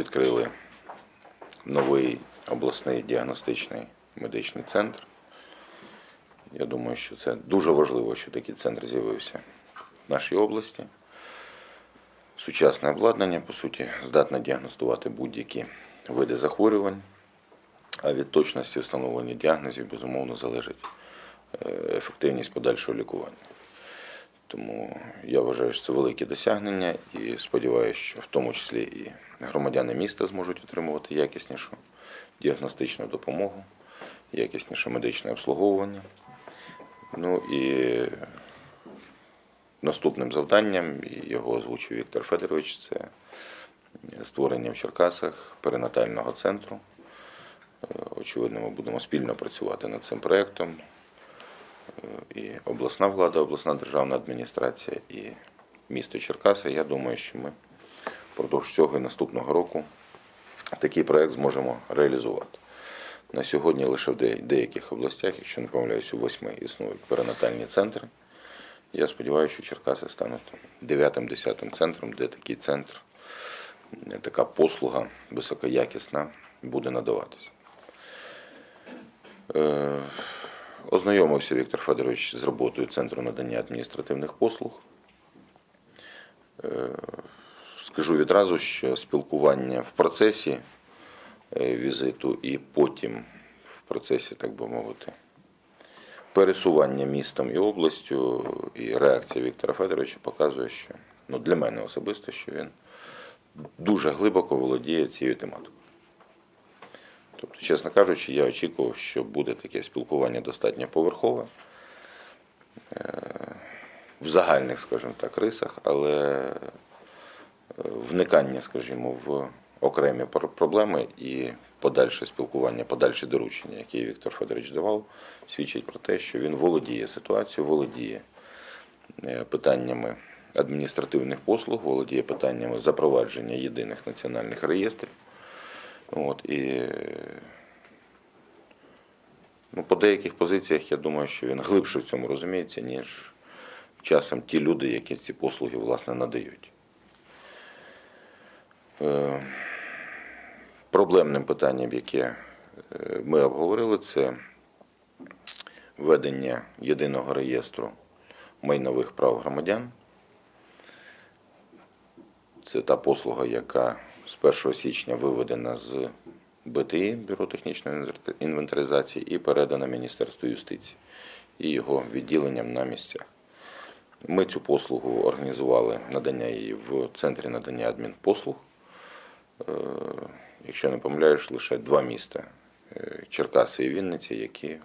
відкрили новий обласний діагностичний медичний центр. Я думаю, що це дуже важливо, що такий центр з'явився в нашій області. Сучасне обладнання, по суті, здатне діагностувати будь-які види захворювань, а від точності встановлення діагнозів, безумовно, залежить е, ефективність подальшого лікування. Тому я вважаю, що це велике досягнення і сподіваюся, що в тому числі і громадяни міста зможуть отримувати якіснішу діагностичну допомогу, якісніше медичне обслуговування. Ну і наступним завданням, його озвучив Віктор Федорович, це створення в Черкасах перинатального центру. Е, Очевидно, ми будемо спільно працювати над цим проєктом. Е, І обласна влада, обласна державна адміністрація, і місто Черкаси. Я думаю, що ми впродовж цього і наступного року такий проєкт зможемо реалізувати. На сьогодні лише в деяких областях, якщо не помиляюсь, у восьми існують перинатальні центри. Я сподіваюся, що Черкаси стануть дев'ятим-десятим центром, де такий центр, е, така послуга високоякісна буде надаватися. Ознайомився Віктор Федорович з роботою Центру надання адміністративних послуг. Е, Скажу відразу, що спілкування в процесі е, візиту і потім в процесі, так би мовити, пересування містом і областю, і реакція Віктора Федоровича показує, що ну, для мене особисто, що він дуже глибоко володіє цією тематикою. Тобто, чесно кажучи, я очікував, що буде таке спілкування достатньо поверхове, е, в загальних, скажімо так, рисах, але е, вникання, скажімо, в окремі проблеми і подальше спілкування, подальші доручення, які Віктор Федорович давав, свідчить про те, що він володіє ситуацією, володіє е, питаннями адміністративних послуг, володіє питаннями запровадження єдиних національних реєстрів. От, і ну, по деяких позиціях я думаю, що він глибше в цьому розуміється, ніж часом ті люди, які ці послуги власне надають. Е, Проблемним питанням, яке е, ми обговорили, це введення єдиного реєстру майнових прав громадян. Це та послуга, яка з 1 січня виведена з БТІ, Бюро технічної інвентаризації, і передана Міністерству юстиції і його відділенням на місцях. Ми цю послугу організували надання її в центрі надання адмінпослуг. Е, Якщо не помиляєш, лише два міста е, Черкаси і Вінниця, які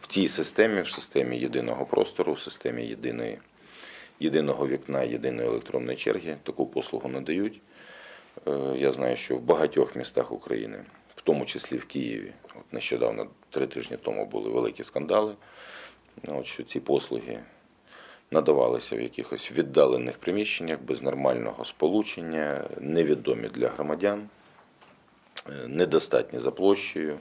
в цій системі, в системі єдиного простору, в системі єдиної, єдиного вікна, єдиної електронної черги таку послугу надають. Е, Я знаю, що в багатьох містах України, в тому числі в Києві, от нещодавно, три тижні тому були великі скандали, ну, от, що ці послуги надавалися в якихось віддалених приміщеннях без нормального сполучення, невідомі для громадян, е, недостатні за площею,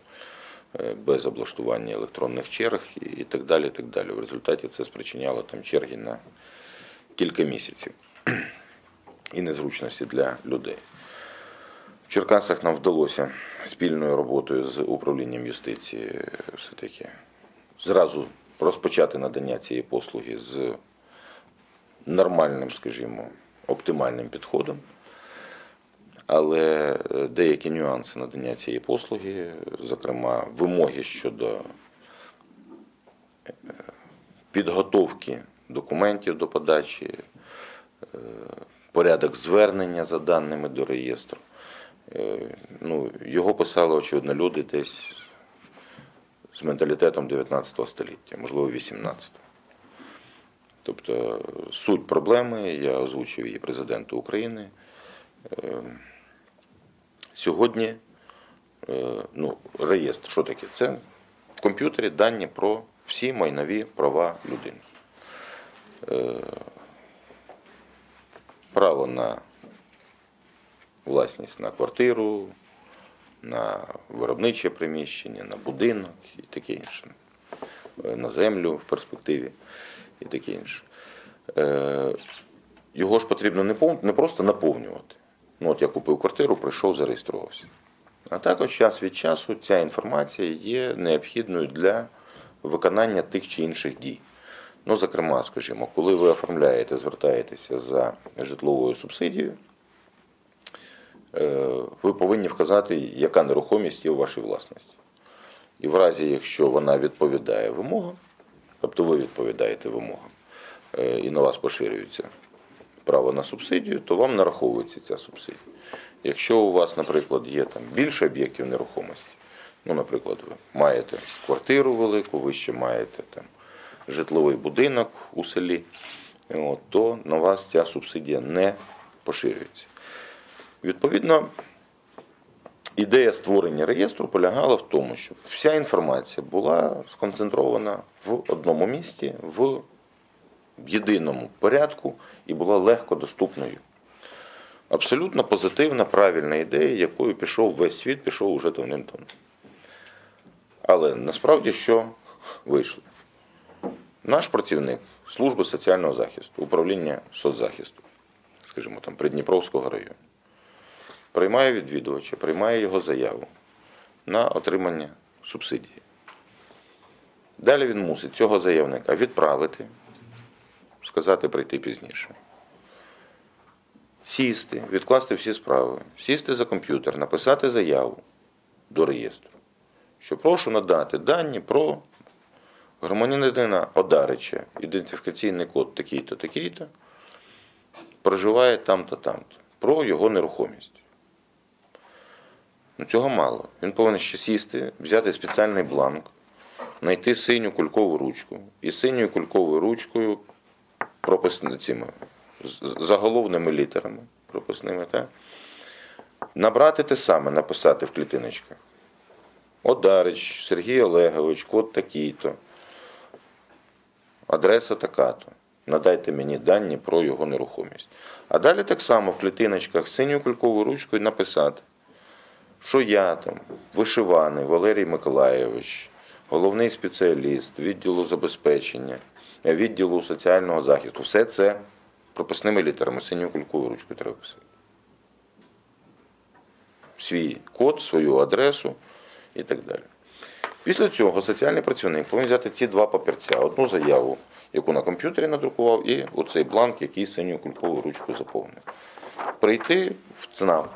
е, без облаштування електронних черг і- так далі. І так далі. В результаті це спричиняло там черги на кілька місяців і незручності для людей. Черкасах нам вдалося спільною роботою з управлінням юстиції все-таки зразу розпочати надання цієї послуги з нормальним, скажімо, оптимальним підходом. Але е, деякі нюанси надання цієї послуги, зокрема вимоги щодо е, підготовки документів до подачі, е, порядок звернення за даними до реєстру. Е, Ну, його писали, очевидно, люди десь з менталітетом 19 століття, можливо, 18. Тобто суть проблеми, я озвучив її президенту України. Е, Сьогодні е, ну, реєстр, що таке? Це в комп'ютері дані про всі майнові права людини. Право на власність на квартиру, на виробниче приміщення, на будинок і таке інше, Е, на землю в перспективі і таке інше. Е, Його ж потрібно не просто наповнювати, Ну, от я купив квартиру, прийшов, зареєструвався. А також час від часу ця інформація є необхідною для виконання тих чи інших дій. Ну, зокрема, скажімо, коли ви оформляєте, звертаєтеся за житловою субсидією, ви повинні вказати, яка нерухомість є у вашій власності. І в разі, якщо вона відповідає вимогам, тобто ви відповідаєте вимогам, е, і на вас поширюється право на субсидію, то вам нараховується ця субсидія. Якщо у вас, наприклад, є там більше об'єктів нерухомості, ну, наприклад, ви маєте квартиру велику, ви ще маєте там житловий будинок у селі, то на вас ця субсидія не поширюється. Відповідно, ідея створення реєстру полягала в тому, щоб вся інформація була сконцентрована в одному місці, в єдиному порядку і була легко доступною. Абсолютно позитивна, правильна ідея, якою пішов весь світ, пішов уже давним-давно. Але насправді що вийшло? Наш працівник служби соціального захисту, управління соцзахисту, скажімо там, Придніпровського району, приймає відвідувача, приймає його заяву на отримання субсидії. Далі він мусить цього заявника відправити, сказати прийти пізніше. Сісти, відкласти всі справи, сісти за комп'ютер, написати заяву до реєстру, що прошу надати дані про громадянина Одарича, ідентифікаційний код такий-то, такий-то, проживає там-то, там-то, про його нерухомість. Ну, цього мало. Він повинен ще сісти, взяти спеціальний бланк, знайти синю кулькову ручку і синьою кульковою ручкою прописано цими заголовними літерами прописними, так? набрати те саме, написати в клітиночках. Одарич, Сергій Олегович, код такий-то, адреса така-то. Надайте мені дані про його нерухомість. А далі так само в клітиночках синьою кульковою ручкою написати, що я там, вишиваний Валерій Миколаєвич, головний спеціаліст відділу забезпечення, відділу соціального захисту. Все це прописними літерами, синьою кульковою ручкою треба писати. Свій код, свою адресу і так далі. Після цього соціальний працівник повинен взяти ці два папірця, одну заяву, яку на комп'ютері надрукував, і оцей бланк, який синьою кульковою ручкою заповнив. Прийти в ЦНАП,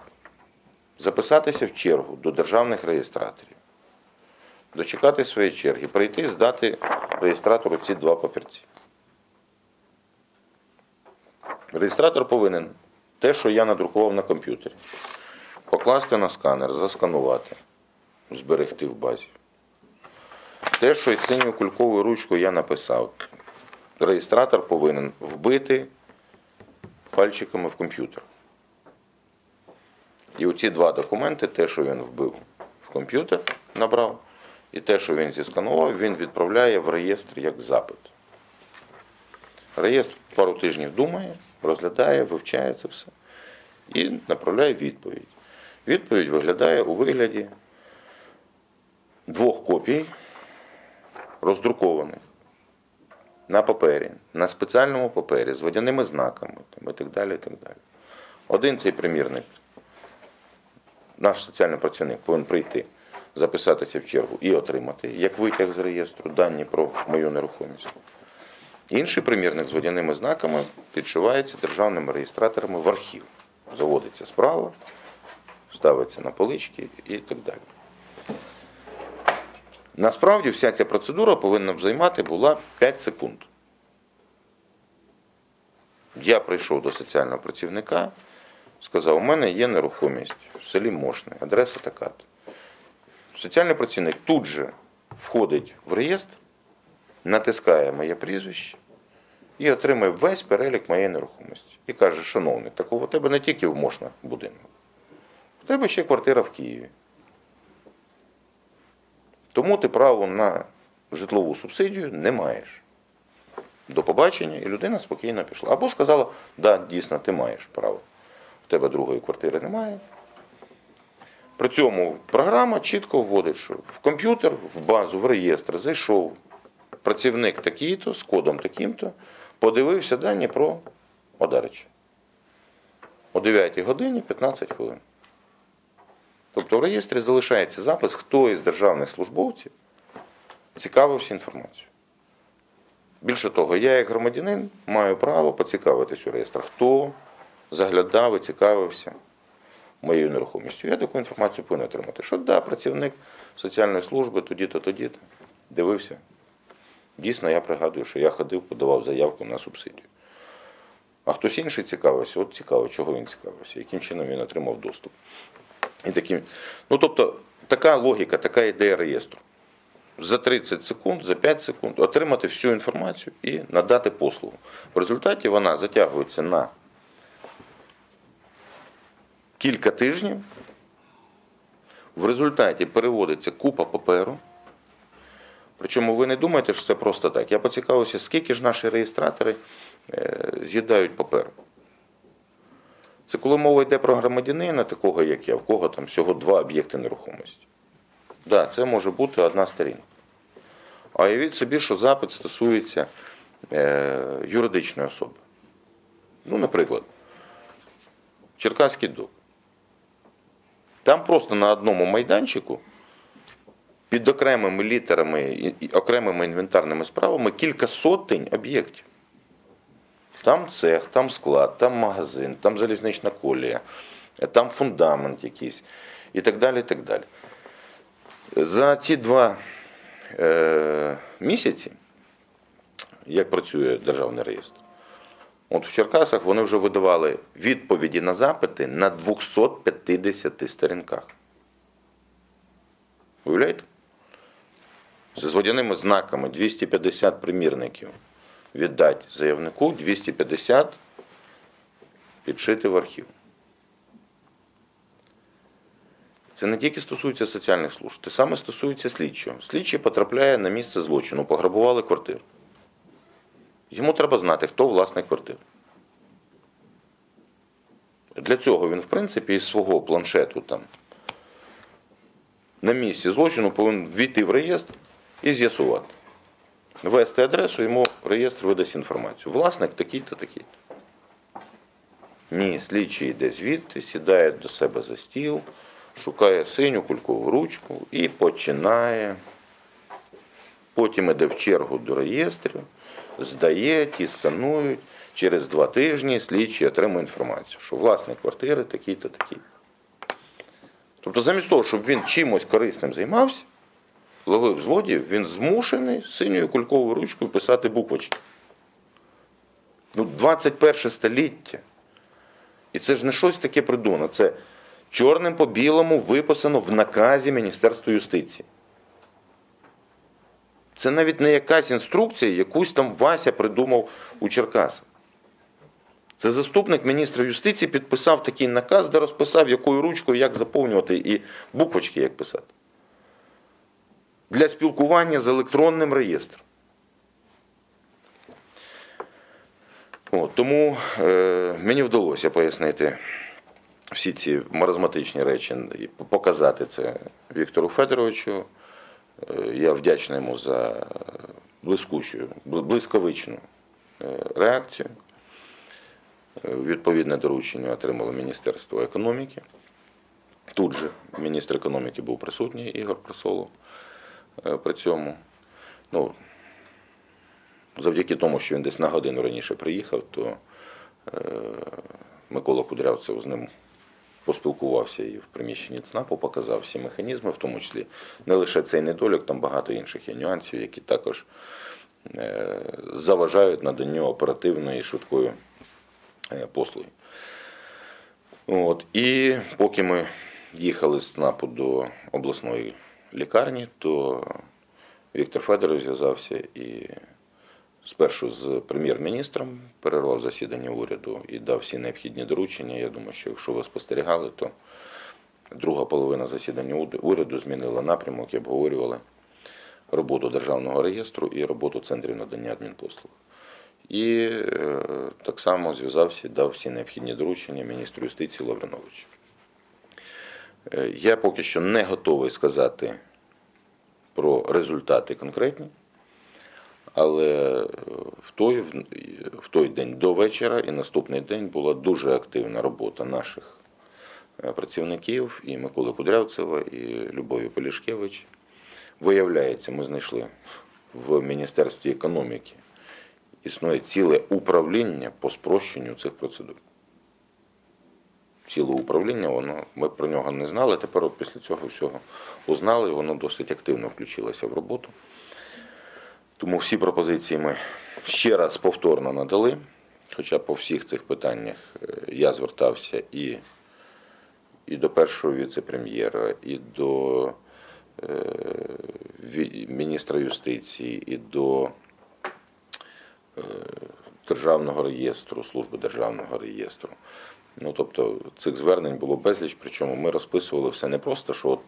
записатися в чергу до державних реєстраторів, дочекати своєї черги, прийти, здати реєстратору ці два папірці. Реєстратор повинен те, що я надрукував на комп'ютері, покласти на сканер, засканувати, зберегти в базі. Те, що із синьою кульковою ручкою я написав, реєстратор повинен вбити пальчиками в комп'ютер. І оці два документи, те, що він вбив в комп'ютер, набрав, і те, що він зісканував, він відправляє в реєстр як запит. Реєстр пару тижнів думає, розглядає, вивчає це все і направляє відповідь. Відповідь виглядає у вигляді двох копій, роздрукованих на папері, на спеціальному папері з водяними знаками там, і так далі. і так далі. Один цей примірник, наш соціальний працівник повинен прийти, записатися в чергу і отримати, як витяг з реєстру, дані про мою нерухомість. Інший примірник з водяними знаками підшивається державними реєстраторами в архів. Заводиться справа, ставиться на полички і так далі. Насправді вся ця процедура повинна б займати була 5 секунд. Я прийшов до соціального працівника, сказав, у мене є нерухомість в селі Мошне, адреса така-то. Соціальний працівник тут же входить в реєстр, натискає моє прізвище і отримує весь перелік моєї нерухомості. І каже, шановний, так у тебе не тільки в Мошна будинок, у тебе ще квартира в Києві. Тому ти право на житлову субсидію не маєш. До побачення, і людина спокійно пішла. Або сказала, да, дійсно, ти маєш право. В тебе другої квартири немає. При цьому програма чітко вводить, що в комп'ютер, в базу, в реєстр зайшов працівник такий-то з кодом таким-то, подивився дані про Одарича. о 9 годині 15 хвилин. Тобто в реєстрі залишається запис, хто із державних службовців цікавився інформацією. Більше того, я як громадянин маю право поцікавитись у реєстрах, хто заглядав і цікавився моєю нерухомістю. Я таку інформацію повинен отримати. Що да, працівник соціальної служби тоді-то, тоді-то дивився. Дійсно, я пригадую, що я ходив, подавав заявку на субсидію. А хтось інший цікавився, от цікаво, чого він цікавився, яким чином він отримав доступ. І таким, ну тобто, така логіка, така ідея реєстру. За 30 секунд, за 5 секунд отримати всю інформацію і надати послугу. В результаті вона затягується на кілька тижнів. В результаті переводиться купа паперу. Причому ви не думаєте, що це просто так. Я поцікавився, скільки ж наші реєстратори е, з'їдають паперу. Це коли мова йде про громадянина, такого як я, в кого там всього два об'єкти нерухомості. Так, да, це може бути одна сторінка. А уявіть собі, що запит стосується е, юридичної особи. Ну, наприклад, Черкаський док. Там просто на одному майданчику під окремими літерами і окремими інвентарними справами кілька сотень об'єктів. Там цех, там склад, там магазин, там залізнична колія, там фундамент якийсь і так далі. і так далі. За ці два е, місяці, як працює державний реєстр, от в Черкасах вони вже видавали відповіді на запити на 250 сторінках. Уявляєте? З водяними знаками 250 примірників віддати заявнику, 250 підшити в архів. Це не тільки стосується соціальних служб, те саме стосується слідчого. Слідчий потрапляє на місце злочину, пограбували квартиру. Йому треба знати, хто власник квартири. Для цього він, в принципі, із свого планшету там на місці злочину повинен війти в реєстр і з'ясувати. Ввести адресу, йому реєстр видасть інформацію. Власник такий-то, такий-то. Ні, слідчий йде звідти, сідає до себе за стіл, шукає синю кулькову ручку і починає. Потім йде в чергу до реєстрів, здає, ті сканують. Через два тижні слідчий отримує інформацію, що власник квартири такий-то, такий. Тобто, замість того, щоб він чимось корисним займався, ловив злодіїв, він змушений синьою кульковою ручкою писати буквочки. Ну, 21 століття. І це ж не щось таке придумано. Це чорним по білому виписано в наказі Міністерства юстиції. Це навіть не якась інструкція, якусь там Вася придумав у Черкасах. Це заступник міністра юстиції підписав такий наказ, де розписав, якою ручкою як заповнювати і буквочки як писати. Для спілкування з електронним реєстром. О, тому е, мені вдалося пояснити всі ці маразматичні речі і показати це Віктору Федоровичу. Е, я вдячний йому за блискучу, блискавичну е, реакцію. Е, Відповідне доручення отримало Міністерство економіки. Тут же міністр економіки був присутній Ігор Присолов е, при цьому. Ну, завдяки тому, що він десь на годину раніше приїхав, то Микола Кудрявцев з ним поспілкувався і в приміщенні ЦНАПу, показав всі механізми, в тому числі не лише цей недолік, там багато інших є нюансів, які також е, заважають наданню оперативної і швидкої е, послуги. От. І поки ми їхали з ЦНАПу до обласної лікарні, то Віктор Федорович зв'язався і спершу з прем'єр-міністром перервав засідання уряду і дав всі необхідні доручення. Я думаю, що якщо ви спостерігали, то друга половина засідання уряду змінила напрямок і обговорювали роботу державного реєстру і роботу центрів надання адмінпослуг. І е, так само зв'язався, дав всі необхідні доручення міністру юстиції Лавриновичу. Е, Я поки що не готовий сказати про результати конкретні, Але е, в той, в той день до вечора і наступний день була дуже активна робота наших е, працівників і Миколи Кудрявцева, і Любові Полішкевич. Виявляється, ми знайшли в Міністерстві економіки існує ціле управління по спрощенню цих процедур. Ціле управління, воно, ми про нього не знали. Тепер от після цього всього узнали, воно досить активно включилося в роботу. Тому всі пропозиції ми ще раз повторно надали. Хоча по всіх цих питаннях е, я звертався і, і до першого віце-прем'єра, і до е, міністра юстиції, і до е, Державного реєстру, служби Державного реєстру. Ну, тобто цих звернень було безліч, причому ми розписували все не просто, що от,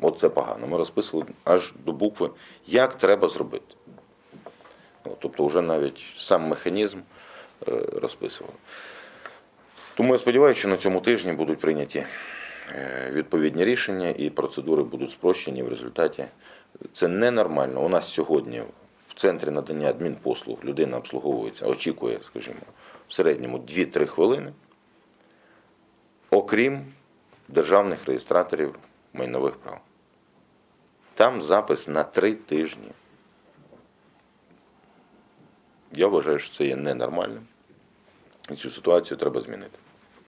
от це погано. Ми розписували аж до букви, як треба зробити. Тобто, вже навіть сам механізм е, розписували. Тому я сподіваюся, що на цьому тижні будуть прийняті е, відповідні рішення і процедури будуть спрощені в результаті. Це ненормально. У нас сьогодні в центрі надання адмінпослуг людина обслуговується, очікує, скажімо, в середньому 2-3 хвилини, окрім державних реєстраторів майнових прав. Там запис на 3 тижні. Я вважаю, що це є ненормальним. І цю ситуацію треба змінити.